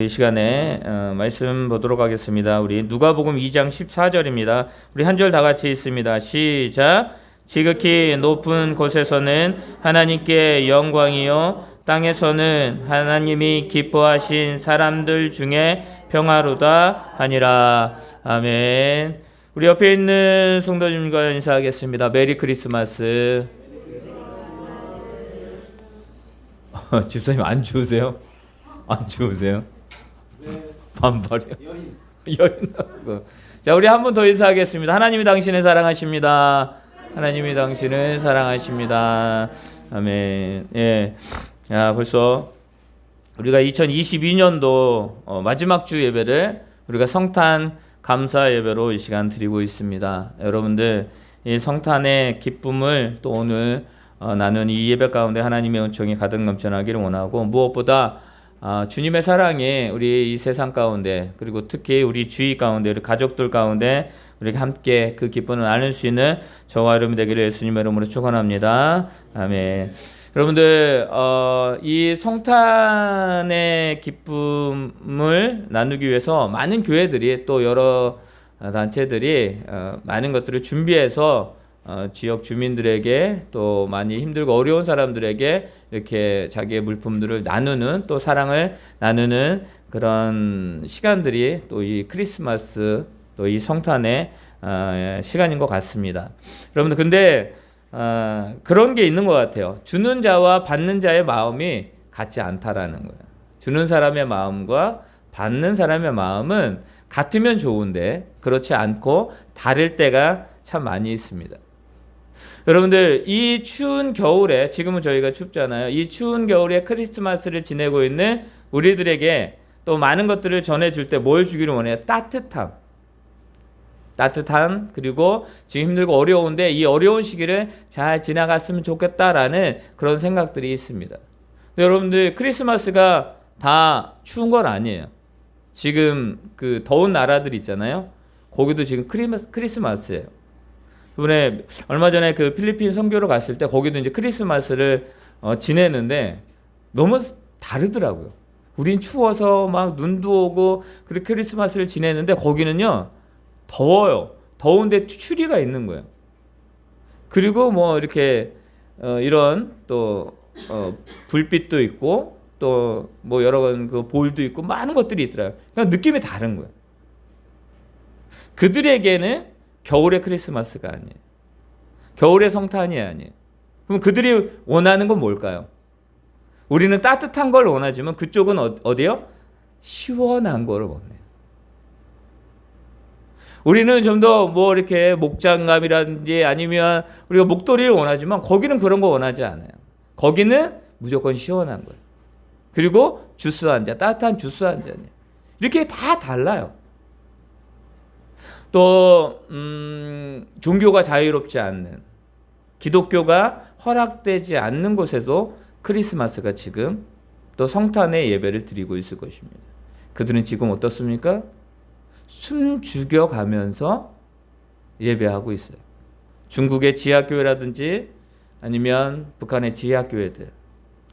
이 시간에 어, 말씀 보도록 하겠습니다. 우리 누가복음 2장 14절입니다. 우리 한 절 다 같이 있습니다. 시작. 지극히 높은 곳에서는 하나님께 영광이요 땅에서는 하나님이 기뻐하신 사람들 중에 평화로다 하니라. 아멘. 우리 옆에 있는 성도님과 인사하겠습니다. 메리 크리스마스. 집사님 안 추우세요? 안 추우세요? 반발이요. 열나고. 자, 우리 한 번 더 인사하겠습니다. 하나님이 당신을 사랑하십니다. 하나님이 당신을 사랑하십니다. 아멘. 예. 야, 벌써 우리가 2022년도 어, 마지막 주 예배를 우리가 성탄 감사 예배로 이 시간 드리고 있습니다. 여러분들 이 성탄의 기쁨을 또 오늘 어, 나눈 이 예배 가운데 하나님의 은총이 가득 넘쳐나기를 원하고 무엇보다 아, 주님의 사랑이 우리 이 세상 가운데 그리고 특히 우리 주위 가운데 우리 가족들 가운데 우리가 함께 그 기쁨을 나눌 수 있는 저와 여러분 되기를 예수님의 이름으로 축원합니다. 아멘. 여러분들 어, 이 성탄의 기쁨을 나누기 위해서 많은 교회들이 또 여러 단체들이 어, 많은 것들을 준비해서 어, 지역 주민들에게 또 많이 힘들고 어려운 사람들에게 이렇게 자기의 물품들을 나누는 또 사랑을 나누는 그런 시간들이 또 이 크리스마스 또 이 성탄의 어, 시간인 것 같습니다. 여러분들 근데 어, 그런 게 있는 것 같아요. 주는 자와 받는 자의 마음이 같지 않다라는 거예요. 주는 사람의 마음과 받는 사람의 마음은 같으면 좋은데 그렇지 않고 다를 때가 참 많이 있습니다. 여러분들 이 추운 겨울에 지금은 저희가 춥잖아요. 이 추운 겨울에 크리스마스를 지내고 있는 우리들에게 또 많은 것들을 전해줄 때 뭘 주기를 원해요? 따뜻함. 따뜻함 그리고 지금 힘들고 어려운데 이 어려운 시기를 잘 지나갔으면 좋겠다라는 그런 생각들이 있습니다. 여러분들 크리스마스가 다 추운 건 아니에요. 지금 그 더운 나라들 있잖아요. 거기도 지금 크리스마스예요. 이번에 얼마 전에 그 필리핀 선교로 갔을 때 거기도 이제 크리스마스를 어, 지내는데 너무 다르더라고요. 우린 추워서 막 눈도 오고 그렇게 크리스마스를 지내는데 거기는요 더워요. 더운데 추리가 있는 거예요. 그리고 뭐 이렇게 어, 이런 또 어, 불빛도 있고 또 뭐 여러 그 볼도 있고 많은 것들이 있더라고요. 그러니까 느낌이 다른 거예요. 그들에게는 겨울의 크리스마스가 아니에요. 겨울의 성탄이 아니에요. 그럼 그들이 원하는 건 뭘까요? 우리는 따뜻한 걸 원하지만 그쪽은 어, 어디요? 시원한 거를 원해요. 우리는 좀 더 뭐 이렇게 목장감이라든지 아니면 우리가 목도리를 원하지만 거기는 그런 거 원하지 않아요. 거기는 무조건 시원한 거예요. 그리고 주스 한 잔, 따뜻한 주스 한 잔이에요. 이렇게 다 달라요. 또 음, 종교가 자유롭지 않는 기독교가 허락되지 않는 곳에도 크리스마스가 지금 또 성탄의 예배를 드리고 있을 것입니다. 그들은 지금 어떻습니까? 숨 죽여가면서 예배하고 있어요. 중국의 지하교회라든지 아니면 북한의 지하교회들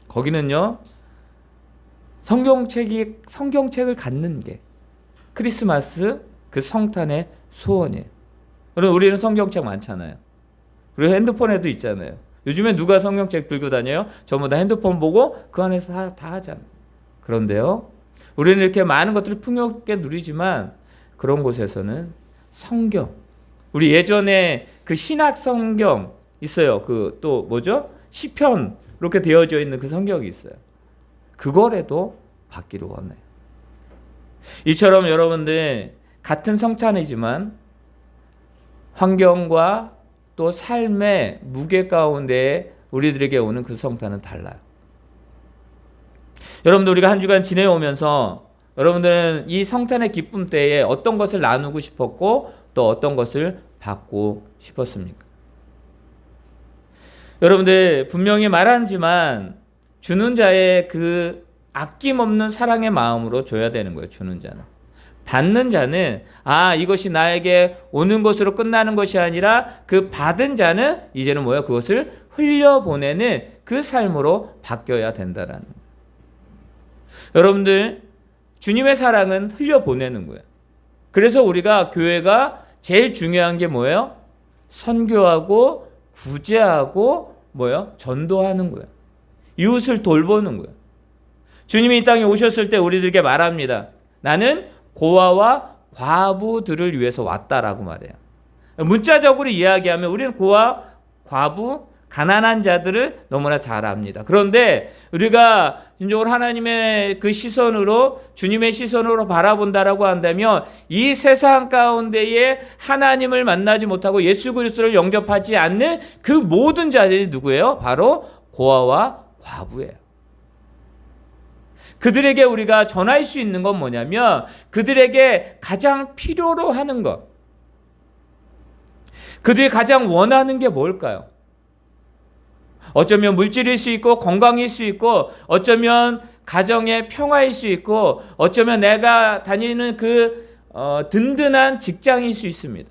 거기는요 성경책이 성경책을 갖는 게 크리스마스 그 성탄의 소원이에요. 그럼 우리는 성경책 많잖아요. 그리고 핸드폰에도 있잖아요. 요즘에 누가 성경책 들고 다녀요? 전부 다 핸드폰 보고 그 안에서 다, 다 하잖아요. 그런데요, 우리는 이렇게 많은 것들을 풍요롭게 누리지만 그런 곳에서는 성경, 우리 예전에 그 신학 성경 있어요. 그 또 뭐죠? 시편 이렇게 되어져 있는 그 성경이 있어요. 그거라도 받기를 원해요. 이처럼 여러분들 같은 성찬이지만 환경과 또 삶의 무게 가운데 우리들에게 오는 그 성탄은 달라요. 여러분들 우리가 한 주간 지내오면서 여러분들은 이 성탄의 기쁨 때에 어떤 것을 나누고 싶었고 또 어떤 것을 받고 싶었습니까? 여러분들 분명히 말하지만 주는 자의 그 아낌없는 사랑의 마음으로 줘야 되는 거예요. 주는 자는. 받는 자는 아 이것이 나에게 오는 것으로 끝나는 것이 아니라 그 받은 자는 이제는 뭐야 그것을 흘려보내는 그 삶으로 바뀌어야 된다라는. 여러분들 주님의 사랑은 흘려보내는 거예요. 그래서 우리가 교회가 제일 중요한 게 뭐예요? 선교하고 구제하고 뭐예요? 전도하는 거예요. 이웃을 돌보는 거예요. 주님이 이 땅에 오셨을 때 우리들에게 말합니다. 나는 고아와 과부들을 위해서 왔다라고 말해요. 문자적으로 이야기하면 우리는 고아, 과부, 가난한 자들을 너무나 잘 압니다. 그런데 우리가 진정으로 하나님의 그 시선으로 주님의 시선으로 바라본다라고 한다면 이 세상 가운데에 하나님을 만나지 못하고 예수 그리스도를 영접하지 않는 그 모든 자들이 누구예요? 바로 고아와 과부예요. 그들에게 우리가 전할 수 있는 건 뭐냐면 그들에게 가장 필요로 하는 것. 그들이 가장 원하는 게 뭘까요? 어쩌면 물질일 수 있고 건강일 수 있고 어쩌면 가정의 평화일 수 있고 어쩌면 내가 다니는 그 어, 든든한 직장일 수 있습니다.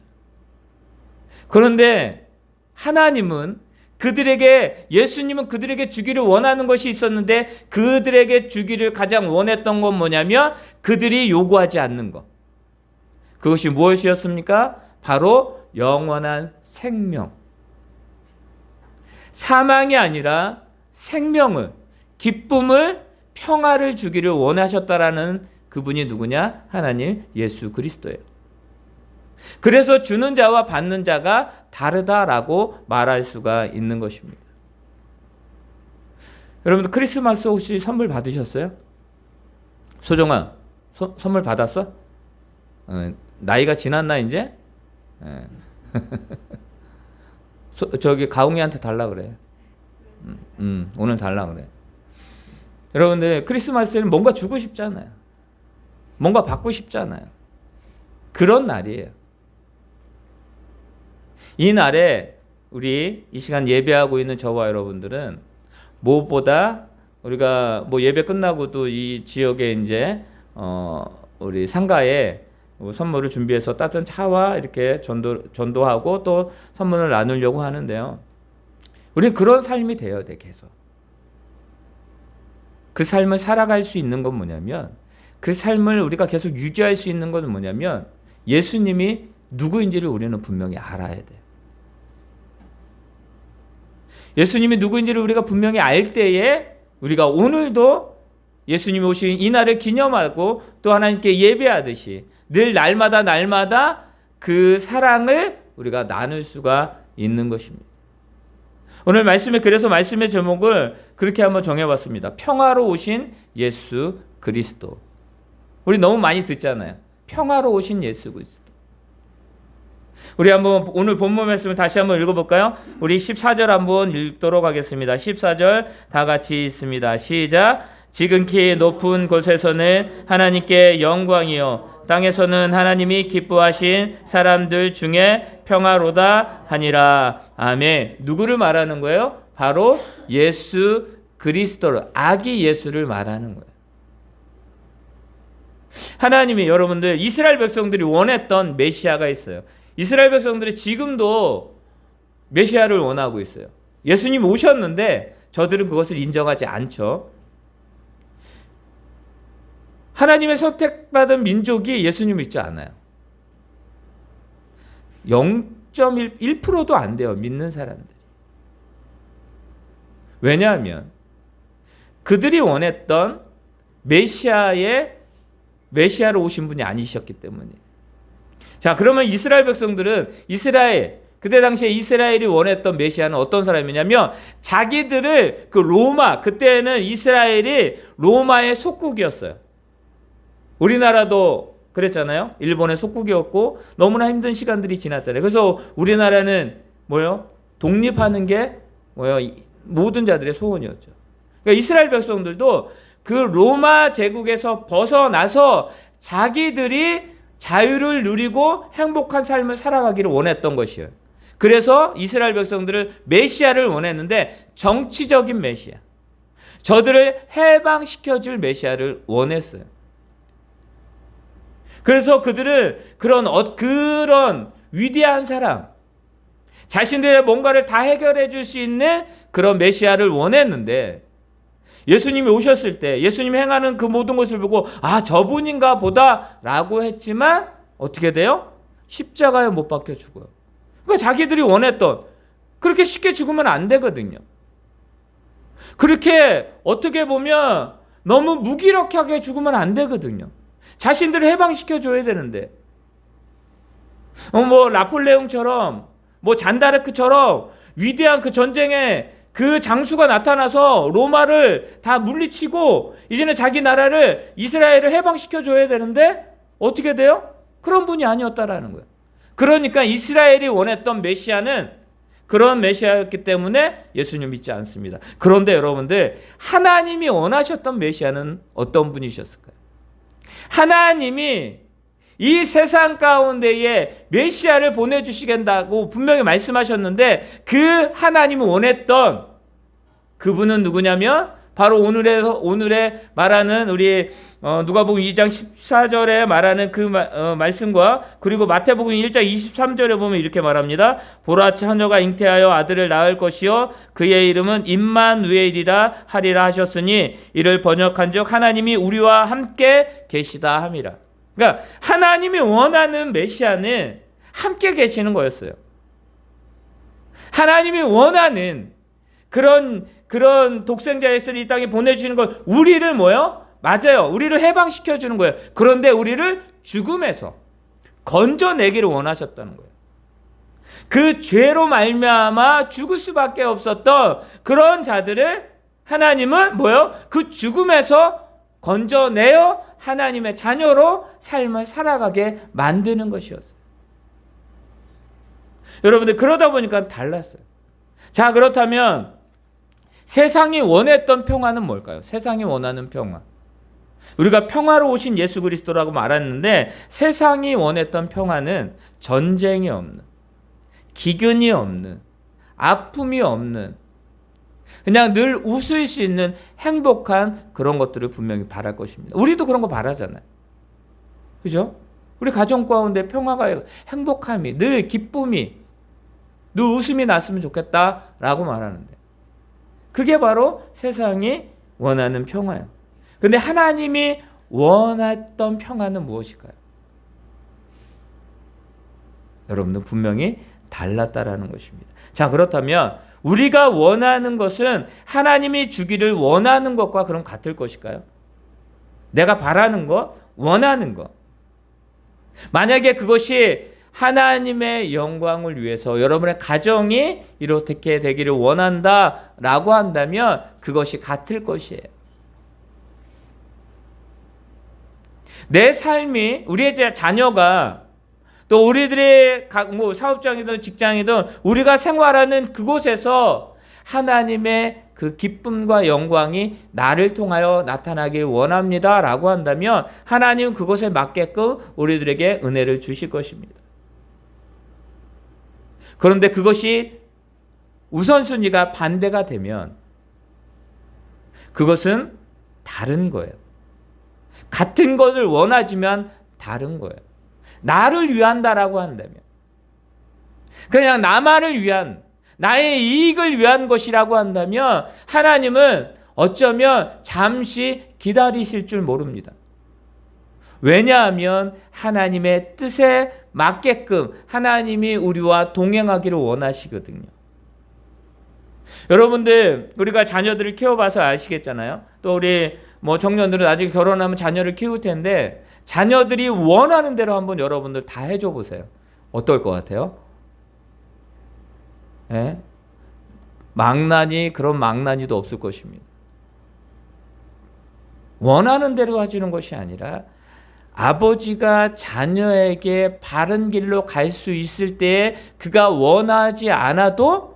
그런데 하나님은 그들에게 예수님은 그들에게 주기를 원하는 것이 있었는데 그들에게 주기를 가장 원했던 건 뭐냐면 그들이 요구하지 않는 것. 그것이 무엇이었습니까? 바로 영원한 생명. 사망이 아니라 생명을, 기쁨을, 평화를 주기를 원하셨다라는 그분이 누구냐? 하나님 예수 그리스도예요. 그래서 주는 자와 받는 자가 다르다라고 말할 수가 있는 것입니다. 여러분들 크리스마스 혹시 선물 받으셨어요? 소정아, 소, 선물 받았어? 어, 나이가 지났나 이제? 예. 소, 저기 가웅이한테 달라 그래. 음, 음, 오늘 달라 그래. 여러분들 크리스마스에는 뭔가 주고 싶잖아요. 뭔가 받고 싶잖아요. 그런 날이에요. 이 날에 우리 이 시간 예배하고 있는 저와 여러분들은 무엇보다 우리가 뭐 예배 끝나고도 이 지역에 이제 어 우리 상가에 뭐 선물을 준비해서 따뜻한 차와 이렇게 전도 전도하고 또 선물을 나누려고 하는데요. 우리 그런 삶이 되어야 돼 계속. 그 삶을 살아갈 수 있는 건 뭐냐면 그 삶을 우리가 계속 유지할 수 있는 것은 뭐냐면 예수님이 누구인지를 우리는 분명히 알아야 돼. 예수님이 누구인지를 우리가 분명히 알 때에 우리가 오늘도 예수님이 오신 이 날을 기념하고 또 하나님께 예배하듯이 늘 날마다 날마다 그 사랑을 우리가 나눌 수가 있는 것입니다. 오늘 말씀에 그래서 말씀의 제목을 그렇게 한번 정해봤습니다. 평화로 오신 예수 그리스도. 우리 너무 많이 듣잖아요. 평화로 오신 예수 그리스도. 우리 한번 오늘 본문 말씀을 다시 한번 읽어볼까요? 우리 14절 한번 읽도록 하겠습니다. 14절 다 같이 있습니다. 시작. 지극히 높은 곳에서는 하나님께 영광이요. 땅에서는 하나님이 기뻐하신 사람들 중에 평화로다 하니라. 아멘. 누구를 말하는 거예요? 바로 예수 그리스도를 아기 예수를 말하는 거예요. 하나님이 여러분들 이스라엘 백성들이 원했던 메시아가 있어요. 이스라엘 백성들이 지금도 메시아를 원하고 있어요. 예수님 오셨는데 저들은 그것을 인정하지 않죠. 하나님의 선택받은 민족이 예수님 믿지 않아요. 0.1%도 안 돼요. 믿는 사람들이. 왜냐하면 그들이 원했던 메시아의 메시아로 오신 분이 아니셨기 때문이에요. 자, 그러면 이스라엘 백성들은 이스라엘 그때 당시에 이스라엘이 원했던 메시아는 어떤 사람이냐면 자기들을 그 로마 그때는 이스라엘이 로마의 속국이었어요. 우리나라도 그랬잖아요. 일본의 속국이었고 너무나 힘든 시간들이 지났잖아요. 그래서 우리나라는 뭐요? 독립하는 게 뭐요? 모든 자들의 소원이었죠. 그러니까 이스라엘 백성들도 그 로마 제국에서 벗어나서 자기들이 자유를 누리고 행복한 삶을 살아가기를 원했던 것이에요. 그래서 이스라엘 백성들을 메시아를 원했는데 정치적인 메시아. 저들을 해방시켜 줄 메시아를 원했어요. 그래서 그들은 그런 어, 그런 위대한 사람, 자신들의 뭔가를 다 해결해 줄 수 있는 그런 메시아를 원했는데 예수님이 오셨을 때 예수님이 행하는 그 모든 것을 보고 아 저분인가 보다라고 했지만 어떻게 돼요? 십자가에 못 박혀 죽어요. 그러니까 자기들이 원했던 그렇게 쉽게 죽으면 안 되거든요. 그렇게 어떻게 보면 너무 무기력하게 죽으면 안 되거든요. 자신들을 해방시켜 줘야 되는데 어, 뭐 나폴레옹처럼 뭐 잔다르크처럼 위대한 그 전쟁에 그 장수가 나타나서 로마를 다 물리치고 이제는 자기 나라를 이스라엘을 해방시켜 줘야 되는데 어떻게 돼요? 그런 분이 아니었다라는 거예요. 그러니까 이스라엘이 원했던 메시아는 그런 메시아였기 때문에 예수님 믿지 않습니다. 그런데 여러분들 하나님이 원하셨던 메시아는 어떤 분이셨을까요? 하나님이 이 세상 가운데에 메시아를 보내주시겠다고 분명히 말씀하셨는데 그 하나님이 원했던 그분은 누구냐면 바로 오늘의 오늘의 말하는 우리 어, 누가복음 2장 14절에 말하는 그 마, 어, 말씀과 그리고 마태복음 1장 23절에 보면 이렇게 말합니다. 보라 처녀가 잉태하여 아들을 낳을 것이요 그의 이름은 임만누엘이라 하리라 하셨으니 이를 번역한즉 하나님이 우리와 함께 계시다 함이라. 그러니까 하나님이 원하는 메시아는 함께 계시는 거였어요. 하나님이 원하는 그런 그런 독생자 예수를 이 땅에 보내주시는 건 우리를 뭐요? 맞아요. 우리를 해방시켜 주는 거예요. 그런데 우리를 죽음에서 건져내기를 원하셨다는 거예요. 그 죄로 말미암아 죽을 수밖에 없었던 그런 자들을 하나님은 뭐요? 그 죽음에서 건져내어 하나님의 자녀로 삶을 살아가게 만드는 것이었어요. 여러분들 그러다 보니까 달랐어요. 자 그렇다면 세상이 원했던 평화는 뭘까요? 세상이 원하는 평화. 우리가 평화로 오신 예수 그리스도라고 말했는데 세상이 원했던 평화는 전쟁이 없는, 기근이 없는, 아픔이 없는, 그냥 늘 웃을 수 있는 행복한 그런 것들을 분명히 바랄 것입니다. 우리도 그런 거 바라잖아요. 그죠? 우리 가정 가운데 평화가, 행복함이, 늘 기쁨이, 늘 웃음이 났으면 좋겠다라고 말하는데. 그게 바로 세상이 원하는 평화예요. 근데 하나님이 원했던 평화는 무엇일까요? 여러분들 분명히 달랐다라는 것입니다. 자, 그렇다면 우리가 원하는 것은 하나님이 주기를 원하는 것과 그럼 같을 것일까요? 내가 바라는 것, 원하는 것. 만약에 그것이 하나님의 영광을 위해서 여러분의 가정이 이렇게 되기를 원한다 라고 한다면 그것이 같을 것이에요. 내 삶이 우리의 자녀가 또 우리들의 뭐 사업장이든 직장이든 우리가 생활하는 그곳에서 하나님의 그 기쁨과 영광이 나를 통하여 나타나길 원합니다 라고 한다면 하나님은 그것에 맞게끔 우리들에게 은혜를 주실 것입니다. 그런데 그것이 우선순위가 반대가 되면 그것은 다른 거예요. 같은 것을 원하지만 다른 거예요. 나를 위한다라고 한다면 그냥 나만을 위한 나의 이익을 위한 것이라고 한다면 하나님은 어쩌면 잠시 기다리실 줄 모릅니다. 왜냐하면 하나님의 뜻에 맞게끔 하나님이 우리와 동행하기를 원하시거든요. 여러분들 우리가 자녀들을 키워봐서 아시겠잖아요. 또 우리 뭐 청년들은 나중에 결혼하면 자녀를 키울 텐데 자녀들이 원하는 대로 한번 여러분들 다 해줘 보세요. 어떨 것 같아요? 예? 망나니 그런 망나니도 없을 것입니다. 원하는 대로 하시는 것이 아니라 아버지가 자녀에게 바른 길로 갈 수 있을 때에 그가 원하지 않아도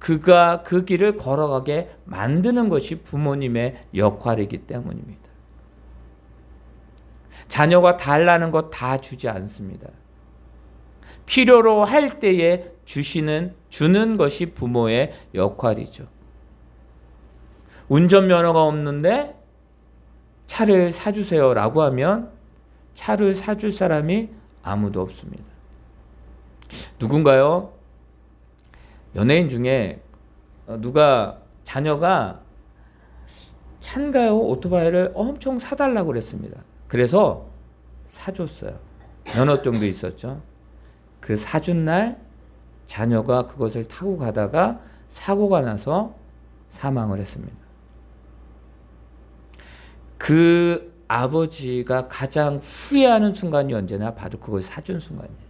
그가 그 길을 걸어가게 만드는 것이 부모님의 역할이기 때문입니다. 자녀가 달라는 것 다 주지 않습니다. 필요로 할 때에 주시는 주는 것이 부모의 역할이죠. 운전면허가 없는데 차를 사주세요라고 하면 차를 사줄 사람이 아무도 없습니다. 누군가요? 연예인 중에 누가 자녀가 찬가요 오토바이를 엄청 사달라고 그랬습니다. 그래서 사줬어요. 면허증도 있었죠. 그 사준 날 자녀가 그것을 타고 가다가 사고가 나서 사망을 했습니다. 그 아버지가 가장 후회하는 순간이 언제나 바로 그걸 사준 순간이에요.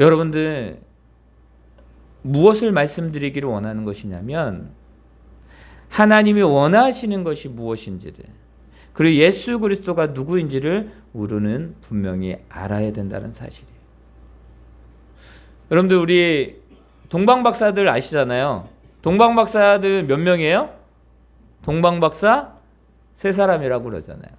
여러분들 무엇을 말씀드리기를 원하는 것이냐면 하나님이 원하시는 것이 무엇인지를 그리고 예수 그리스도가 누구인지를 우리는 분명히 알아야 된다는 사실이에요. 여러분들 우리 동방 박사들 아시잖아요. 동방 박사들 몇 명이에요? 동방 박사 세 사람이라고 그러잖아요.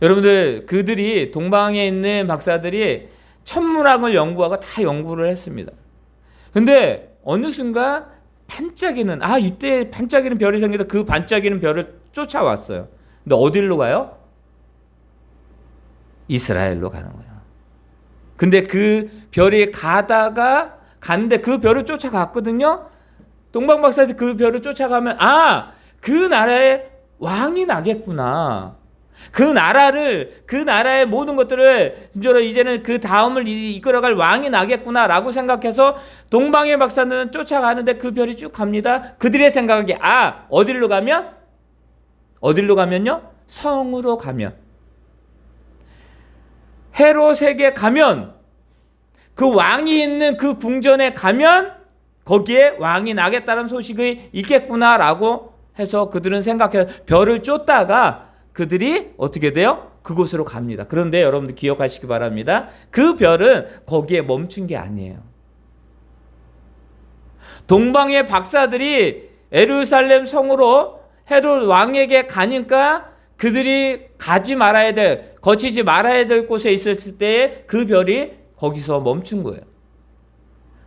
여러분들 그들이 동방에 있는 박사들이 천문학을 연구하고 다 연구를 했습니다. 근데 어느 순간 반짝이는 아 이때 반짝이는 별이 생기다 그 반짝이는 별을 쫓아왔어요. 근데 어디로 가요? 이스라엘로 가는 거예요. 근데 그 별이 가다가 갔는데 그 별을 쫓아갔거든요. 동방 박사들 그 별을 쫓아가면 아 그 나라에 왕이 나겠구나. 그 나라를 그 나라의 모든 것들을 진짜로 이제는 그 다음을 이- 이끌어갈 왕이 나겠구나라고 생각해서 동방의 박사는 쫓아가는데 그 별이 쭉 갑니다. 그들의 생각이 아 어디로 가면? 어디로 가면요? 성으로 가면. 헤롯에게 가면 그 왕이 있는 그 궁전에 가면 거기에 왕이 나겠다는 소식이 있겠구나라고 해서 그들은 생각해 별을 쫓다가 그들이 어떻게 돼요? 그곳으로 갑니다. 그런데 여러분들 기억하시기 바랍니다. 그 별은 거기에 멈춘 게 아니에요. 동방의 박사들이 에루살렘 성으로 헤롯 왕에게 가니까 그들이 가지 말아야 될, 거치지 말아야 될 곳에 있었을 때그 별이 거기서 멈춘 거예요.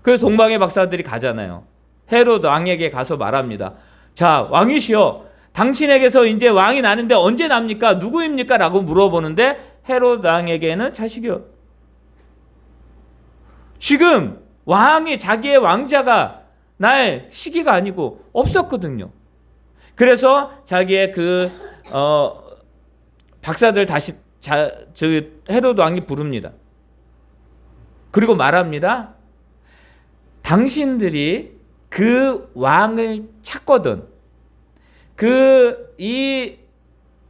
그래서 동방의 박사들이 가잖아요. 헤롯 왕에게 가서 말합니다. 자, 왕이시여, 당신에게서 이제 왕이 나는데 언제 납니까? 누구입니까? 라고 물어보는데 헤롯 왕에게는 자식이요. 지금 왕이 자기의 왕자가 날 시기가 아니고 없었거든요. 그래서 자기의 그 어, 박사들 다시 자, 저 헤롯 왕이 부릅니다. 그리고 말합니다. 당신들이 그 왕을 찾거든. 그 이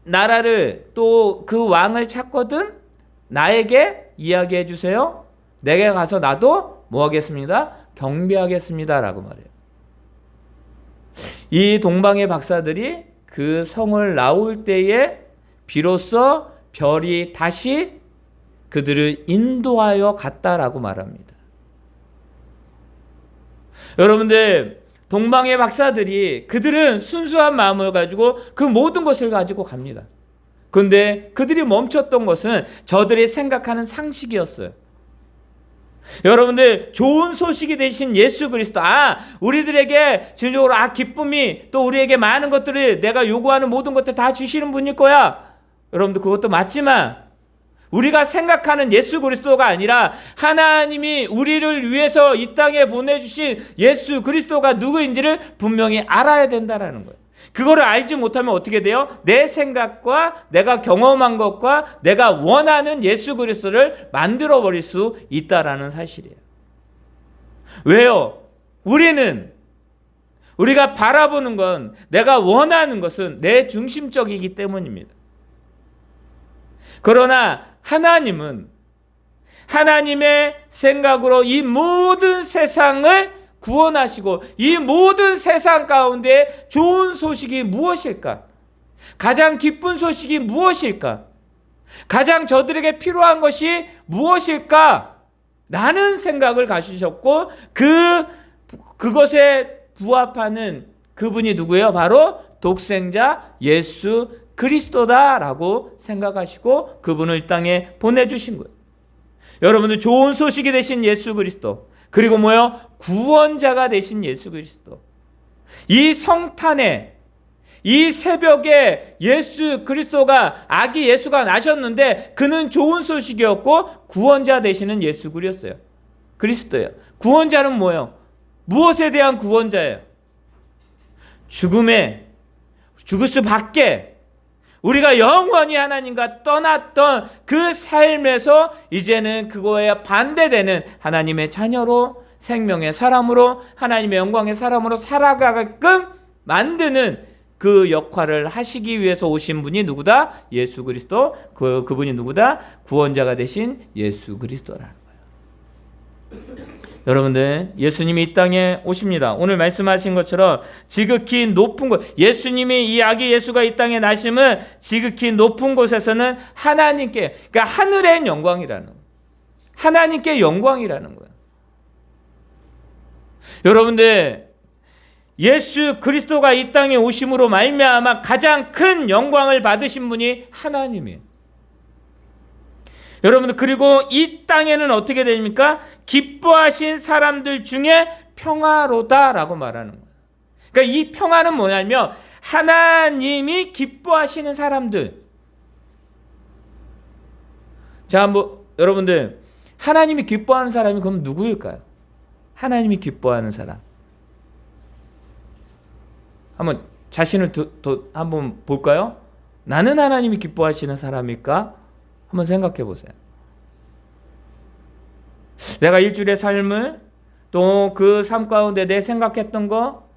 나라를 또 그 왕을 찾거든 나에게 이야기해 주세요. 내게 가서 나도 뭐 하겠습니다. 경배하겠습니다라고 말해요. 이 동방의 박사들이 그 성을 나올 때에 비로소 별이 다시 그들을 인도하여 갔다라고 말합니다. 여러분들 동방의 박사들이 그들은 순수한 마음을 가지고 그 모든 것을 가지고 갑니다. 그런데 그들이 멈췄던 것은 저들이 생각하는 상식이었어요. 여러분들 좋은 소식이 되신 예수 그리스도 아 우리들에게 진정으로 아 기쁨이 또 우리에게 많은 것들을 내가 요구하는 모든 것들 다 주시는 분일 거야. 여러분들 그것도 맞지만 우리가 생각하는 예수 그리스도가 아니라 하나님이 우리를 위해서 이 땅에 보내주신 예수 그리스도가 누구인지를 분명히 알아야 된다라는 거예요. 그거를 알지 못하면 어떻게 돼요? 내 생각과 내가 경험한 것과 내가 원하는 예수 그리스도를 만들어 버릴 수 있다라는 사실이에요. 왜요? 우리는 우리가 바라보는 건 내가 원하는 것은 내 중심적이기 때문입니다. 그러나 하나님은 하나님의 생각으로 이 모든 세상을 구원하시고 이 모든 세상 가운데 좋은 소식이 무엇일까? 가장 기쁜 소식이 무엇일까? 가장 저들에게 필요한 것이 무엇일까? 라는 생각을 가지셨고 그 그것에 부합하는 그분이 누구예요? 바로 독생자 예수 그리스도다라고 생각하시고 그분을 이 땅에 보내주신 거예요. 여러분들 좋은 소식이 되신 예수 그리스도 그리고 뭐요? 구원자가 되신 예수 그리스도. 이 성탄에 이 새벽에 예수 그리스도가 아기 예수가 나셨는데 그는 좋은 소식이었고 구원자 되시는 예수 그리스도예요. 그리스도예요. 구원자는 뭐예요? 무엇에 대한 구원자예요? 죽음에 죽을 수밖에 우리가 영원히 하나님과 떠났던 그 삶에서 이제는 그거에 반대되는 하나님의 자녀로 생명의 사람으로 하나님의 영광의 사람으로 살아가게끔 만드는 그 역할을 하시기 위해서 오신 분이 누구다? 예수 그리스도. 그 그분이 누구다? 구원자가 되신 예수 그리스도라는 거예요. 여러분들 예수님이 이 땅에 오십니다. 오늘 말씀하신 것처럼 지극히 높은 곳 예수님이 이 아기 예수가 이 땅에 나심은 지극히 높은 곳에서는 하나님께 그러니까 하늘의 영광이라는. 하나님께 영광이라는 거예요. 여러분들 예수 그리스도가 이 땅에 오심으로 말미암아 가장 큰 영광을 받으신 분이 하나님이에요. 여러분들 그리고 이 땅에는 어떻게 됩니까? 기뻐하신 사람들 중에 평화로다라고 말하는 거예요. 그러니까 이 평화는 뭐냐면 하나님이 기뻐하시는 사람들. 자, 한번 여러분들 하나님이 기뻐하는 사람이 그럼 누구일까요? 하나님이 기뻐하는 사람. 한번 자신을 도, 도, 한번 볼까요? 나는 하나님이 기뻐하시는 사람일까? 한번 생각해 보세요. 내가 일주일의 삶을 또 그 삶 가운데 내 생각했던 거,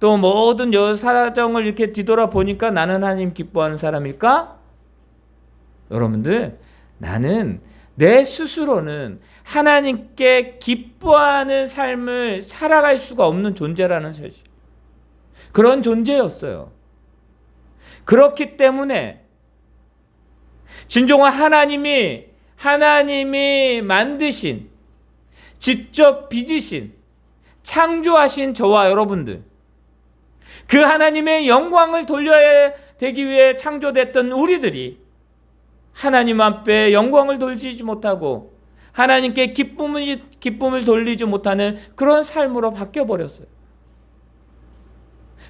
또 모든 여 사정을 이렇게 뒤돌아 보니까 나는 하나님 기뻐하는 사람일까? 여러분들, 나는 내 스스로는 하나님께 기뻐하는 삶을 살아갈 수가 없는 존재라는 사실. 그런 존재였어요. 그렇기 때문에 진정한 하나님이 하나님이 만드신 직접 빚으신 창조하신 저와 여러분들 그 하나님의 영광을 돌려야 되기 위해 창조됐던 우리들이 하나님 앞에 영광을 돌리지 못하고 하나님께 기쁨을 기쁨을 돌리지 못하는 그런 삶으로 바뀌어 버렸어요.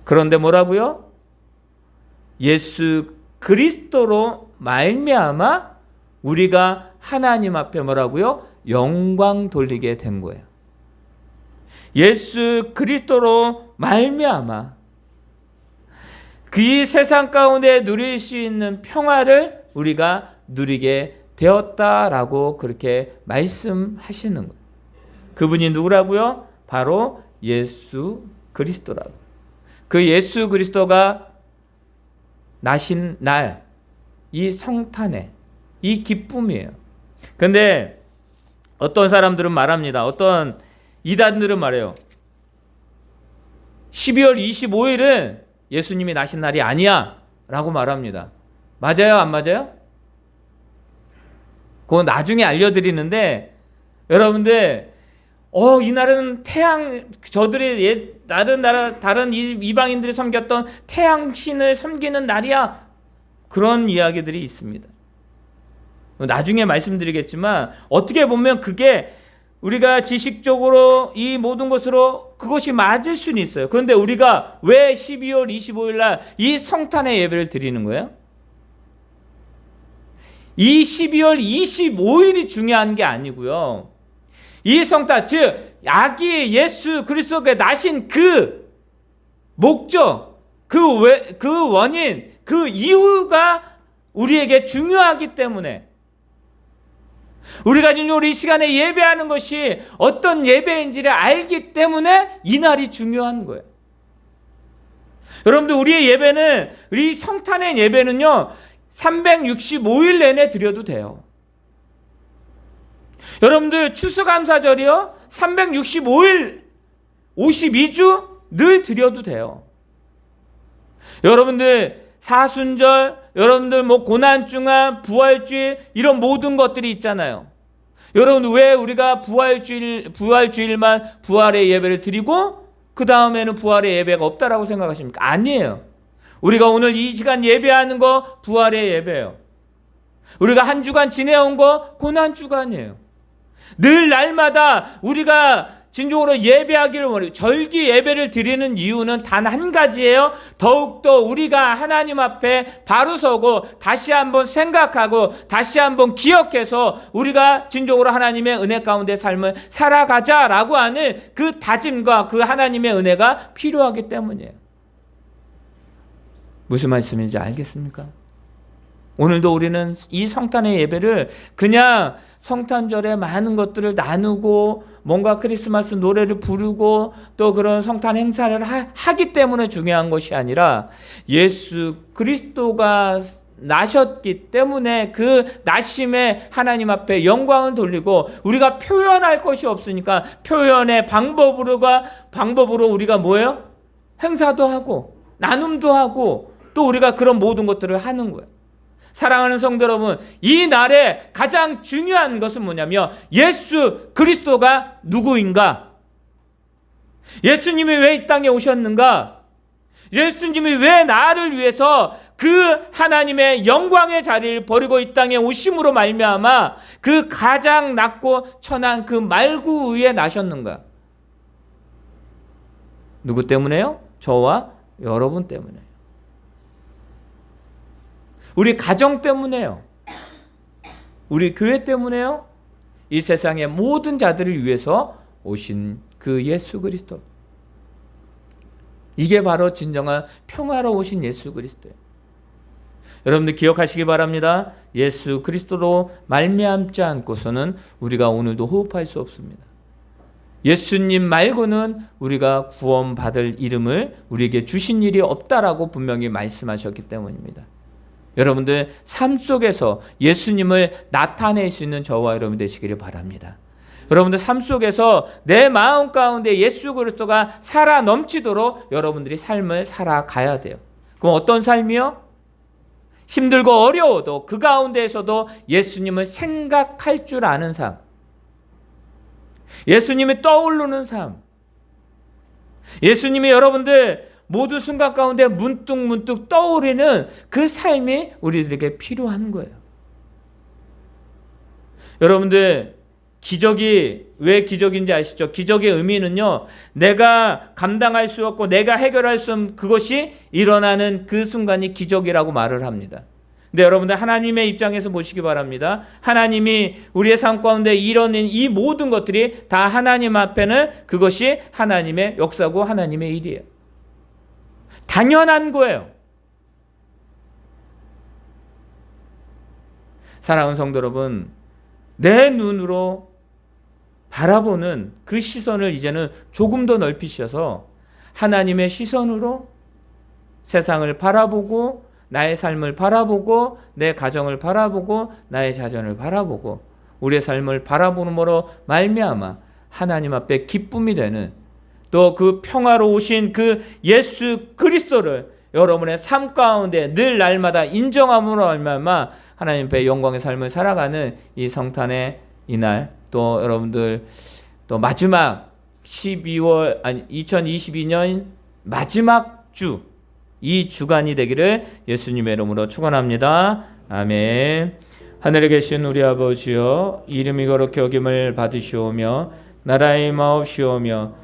그런데 뭐라고요? 예수 그리스도로 말미암아 우리가 하나님 앞에 뭐라고요? 영광 돌리게 된 거예요. 예수 그리스도로 말미암아 그 세상 가운데 누릴 수 있는 평화를 우리가 누리게 되었다라고 그렇게 말씀하시는 거예요. 그분이 누구라고요? 바로 예수 그리스도라고. 그 예수 그리스도가 나신 날, 이 성탄에, 이 기쁨이에요. 근데 어떤 사람들은 말합니다. 어떤 이단들은 말해요. 12월 25일은 예수님이 나신 날이 아니야. 라고 말합니다. 맞아요? 안 맞아요? 그건 나중에 알려드리는데, 여러분들, 어, 이날은 태양, 저들이 예, 다른 나라, 다른 이방인들이 섬겼던 태양신을 섬기는 날이야. 그런 이야기들이 있습니다. 나중에 말씀드리겠지만, 어떻게 보면 그게 우리가 지식적으로 이 모든 것으로 그것이 맞을 수는 있어요. 그런데 우리가 왜 12월 25일 날 이 성탄의 예배를 드리는 거예요? 이 12월 25일이 중요한 게 아니고요. 이 성탄 즉 아기 예수 그리스도가 나신 그 목적 그 왜, 그 원인 그 이유가 우리에게 중요하기 때문에 우리가 지금 우리 시간에 예배하는 것이 어떤 예배인지를 알기 때문에 이 날이 중요한 거예요. 여러분들 우리의 예배는 우리 성탄의 예배는요 365일 내내 드려도 돼요. 여러분들 추수감사절이요 365일 52주 늘 드려도 돼요. 여러분들 사순절, 여러분들 뭐 고난중앙, 부활주일 이런 모든 것들이 있잖아요. 여러분 왜 우리가 부활주일 부활주일만 부활의 예배를 드리고 그 다음에는 부활의 예배가 없다라고 생각하십니까? 아니에요. 우리가 오늘 이 시간 예배하는 거 부활의 예배예요. 우리가 한 주간 지내온 거 고난 주간이에요. 늘 날마다 우리가 진정으로 예배하기를 원해요. 절기 예배를 드리는 이유는 단 한 가지예요. 더욱더 우리가 하나님 앞에 바로 서고 다시 한번 생각하고 다시 한번 기억해서 우리가 진정으로 하나님의 은혜 가운데 삶을 살아가자라고 하는 그 다짐과 그 하나님의 은혜가 필요하기 때문이에요. 무슨 말씀인지 알겠습니까? 오늘도 우리는 이 성탄의 예배를 그냥 성탄절에 많은 것들을 나누고 뭔가 크리스마스 노래를 부르고 또 그런 성탄 행사를 하, 기 때문에 중요한 것이 아니라 예수 그리스도가 나셨기 때문에 그 나심에 하나님 앞에 영광을 돌리고 우리가 표현할 것이 없으니까 표현의 방법으로가 방법으로 우리가 뭐예요? 행사도 하고 나눔도 하고 또 우리가 그런 모든 것들을 하는 거예요. 사랑하는 성도 여러분, 이 날에 가장 중요한 것은 뭐냐면 예수 그리스도가 누구인가? 예수님이 왜 이 땅에 오셨는가? 예수님이 왜 나를 위해서 그 하나님의 영광의 자리를 버리고 이 땅에 오심으로 말미암아 그 가장 낮고 천한 그 말구 위에 나셨는가? 누구 때문에요? 저와 여러분 때문에. 우리 가정 때문에요. 우리 교회 때문에요. 이 세상의 모든 자들을 위해서 오신 그 예수 그리스도. 이게 바로 진정한 평화로 오신 예수 그리스도예요. 여러분들 기억하시기 바랍니다. 예수 그리스도로 말미암지 않고서는 우리가 오늘도 호흡할 수 없습니다. 예수님 말고는 우리가 구원받을 이름을 우리에게 주신 일이 없다라고 분명히 말씀하셨기 때문입니다. 여러분들 삶 속에서 예수님을 나타낼 수 있는 저와 여러분 되시기를 바랍니다. 여러분들 삶 속에서 내 마음 가운데 예수 그리스도가 살아 넘치도록 여러분들이 삶을 살아가야 돼요. 그럼 어떤 삶이요? 힘들고 어려워도 그 가운데에서도 예수님을 생각할 줄 아는 삶. 예수님이 떠오르는 삶. 예수님이 여러분들 모두 순간 가운데 문득 문득 떠오르는 그 삶이 우리들에게 필요한 거예요. 여러분들 기적이 왜 기적인지 아시죠? 기적의 의미는요, 내가 감당할 수 없고 내가 해결할 수 없는 그것이 일어나는 그 순간이 기적이라고 말을 합니다. 근데 여러분들 하나님의 입장에서 보시기 바랍니다. 하나님이 우리의 삶 가운데 이뤄낸 이 모든 것들이 다 하나님 앞에는 그것이 하나님의 역사고 하나님의 일이에요. 당연한 거예요. 사랑하는 성도 여러분, 내 눈으로 바라보는 그 시선을 이제는 조금 더 넓히셔서 하나님의 시선으로 세상을 바라보고 나의 삶을 바라보고 내 가정을 바라보고 나의 자전을 바라보고 우리의 삶을 바라보는으로 말미암아 하나님 앞에 기쁨이 되는 또 그 평화로우신 그 예수 그리스도를 여러분의 삶 가운데 늘 날마다 인정함으로 말미암아 하나님 앞에 영광의 삶을 살아가는 이 성탄의 이날 또 여러분들 또 마지막 12월 아니 2022년 마지막 주 이 주간이 되기를 예수님의 이름으로 축원합니다. 아멘. 하늘에 계신 우리 아버지여 이름이 거룩히 여김을 받으시오며 나라의 마옵시오며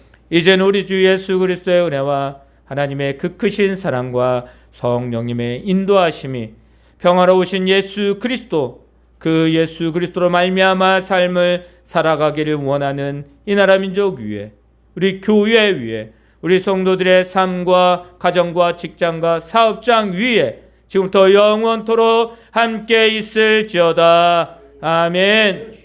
이제는 우리 주 예수 그리스도의 은혜와 하나님의 그 크신 사랑과 성령님의 인도하심이 평화로우신 예수 그리스도 그 예수 그리스도로 말미암아 삶을 살아가기를 원하는 이 나라 민족 위에 우리 교회 위에 우리 성도들의 삶과 가정과 직장과 사업장 위에 지금부터 영원토록 함께 있을지어다. 아멘.